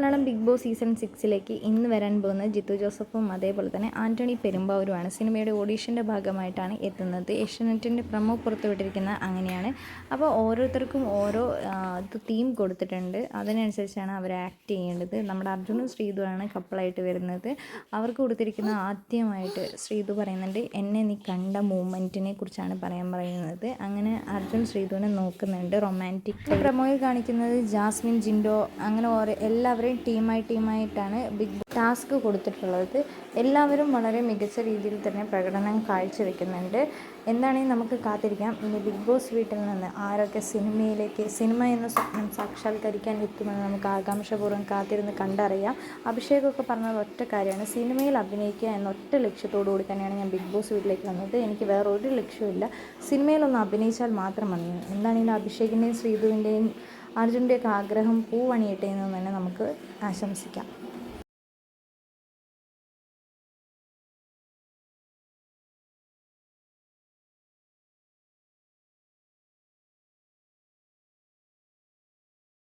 Malayalam big Boss season സിക്സിലേക്ക് ഇന്ന് വരാൻ പോകുന്ന ജിത്തു ജോസഫും അതേപോലെ തന്നെ ആന്റണി പെരുമ്പാവൂരുമാണ്. സിനിമയുടെ ഓഡീഷന്റെ ഭാഗമായിട്ടാണ് എത്തുന്നത്. ഏഷ്യനെറ്റിന്റെ പ്രമോ പുറത്തുവിട്ടിരിക്കുന്ന അങ്ങനെയാണ്. അപ്പോൾ ഓരോരുത്തർക്കും ഓരോ തീം കൊടുത്തിട്ടുണ്ട്. അതിനനുസരിച്ചാണ് അവർ ആക്ട് ചെയ്യേണ്ടത്. നമ്മുടെ അർജുനും ശ്രീതുവാണ് കപ്പിളായിട്ട് വരുന്നത്. അവർക്ക് കൊടുത്തിരിക്കുന്ന ആദ്യമായിട്ട് ശ്രീതു പറയുന്നുണ്ട് എന്നെ നീ കണ്ട മൂമെന്റിനെ കുറിച്ചാണ് പറയാൻ പറയുന്നത്. അങ്ങനെ അർജുൻ ശ്രീതുവിനെ നോക്കുന്നുണ്ട്. റൊമാന്റിക് പ്രമോയിൽ കാണിക്കുന്നത് ജാസ്മിൻ ജിൻഡോ അങ്ങനെ ഓരോ എല്ലാവരെയും ടീമായി ടീമായിട്ടാണ് ബിഗ് ടാസ്ക് കൊടുത്തിട്ടുള്ളത്. എല്ലാവരും വളരെ മികച്ച രീതിയിൽ തന്നെ പ്രകടനം കാഴ്ചവെക്കുന്നുണ്ട്. എന്താണെങ്കിൽ നമുക്ക് കാത്തിരിക്കാം. ഇനി ബിഗ് ബോസ് വീട്ടിൽ നിന്ന് ആരൊക്കെ സിനിമയിലേക്ക് സിനിമ എന്ന സ്വപ്നം സാക്ഷാത്കരിക്കാൻ എത്തുമെന്ന് നമുക്ക് ആകാംക്ഷപൂർവം കാത്തിരുന്ന് കണ്ടറിയാം. അഭിഷേകമൊക്കെ പറഞ്ഞത് ഒറ്റ കാര്യമാണ്. സിനിമയിൽ അഭിനയിക്കുക എന്ന ഒറ്റ ലക്ഷ്യത്തോടു കൂടി തന്നെയാണ് ഞാൻ ബിഗ് ബോസ് വീട്ടിലേക്ക് വന്നത്. എനിക്ക് വേറെ ഒരു ലക്ഷ്യമില്ല സിനിമയിലൊന്ന് അഭിനയിച്ചാൽ മാത്രം മതി. എന്താണെങ്കിലും അഭിഷേകിന്റെയും ശ്രീധുവിന്റെയും അർജുന്റെയൊക്കെ ആഗ്രഹം പൂവണിയട്ടെ എന്ന് തന്നെ നമുക്ക് ആശംസിക്കാം.